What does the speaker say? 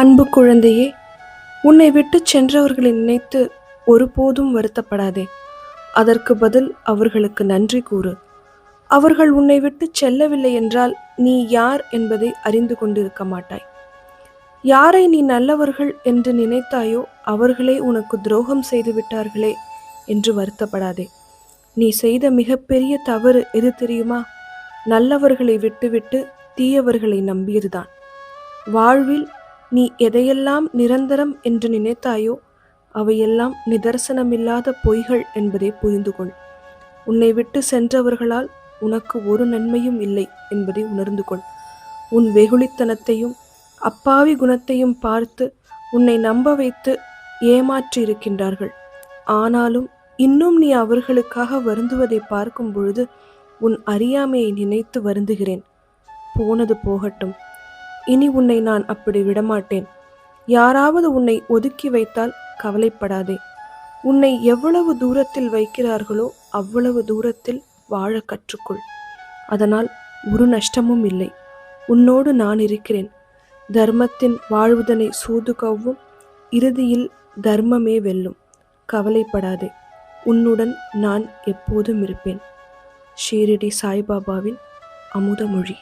அன்பு குழந்தையே உன்னை விட்டுச் சென்றவர்களை நினைத்து ஒருபோதும் வருத்தப்படாதே. அதற்கு பதில் அவர்களுக்கு நன்றி கூறு. அவர்கள் உன்னை விட்டுச் செல்லவில்லை என்றால் நீ யார் என்பதை அறிந்து கொண்டிருக்க மாட்டாய். யாரை நீ நல்லவர்கள் என்று நினைத்தாயோ அவர்களே உனக்கு துரோகம் செய்து விட்டார்களே என்று வருத்தப்படாதே. நீ செய்த மிகப்பெரிய தவறு எது தெரியுமா? நல்லவர்களை விட்டுவிட்டு தீயவர்களை நம்பியதுதான். வாழ்வில் நீ எதையெல்லாம் நிரந்தரம் என்று நினைத்தாயோ அவையெல்லாம் நிதர்சனமில்லாத பொய்கள் என்பதை புரிந்து கொள் உன்னை விட்டு சென்றவர்களால் உனக்கு ஒரு நன்மையும் இல்லை என்பதை உணர்ந்து கொள் உன் வெகுளித்தனத்தையும் அப்பாவி குணத்தையும் பார்த்து உன்னை நம்ப வைத்து ஏமாற்றியிருக்கின்றார்கள். ஆனாலும் இன்னும் நீ அவர்களுக்காக வருந்துவதை பார்க்கும் பொழுது உன் அறியாமையை நினைத்து வருந்துகிறேன். போனது போகட்டும். இனி உன்னை நான் அப்படி விடமாட்டேன். யாராவது உன்னை ஒதுக்கி வைத்தால் கவலைப்படாதே. உன்னை எவ்வளவு தூரத்தில் வைக்கிறார்களோ அவ்வளவு தூரத்தில் வாழ கற்றுக்கொள். அதனால் ஒரு நஷ்டமும் இல்லை. உன்னோடு நான் இருக்கிறேன். தர்மத்தின் வாழ்வுதனை சூதுகவும் இறுதியில் தர்மமே வெல்லும். கவலைப்படாதே. உன்னுடன் நான் எப்போதும் இருப்பேன். ஷீரடி சாய்பாபாவின் அமுதமொழி.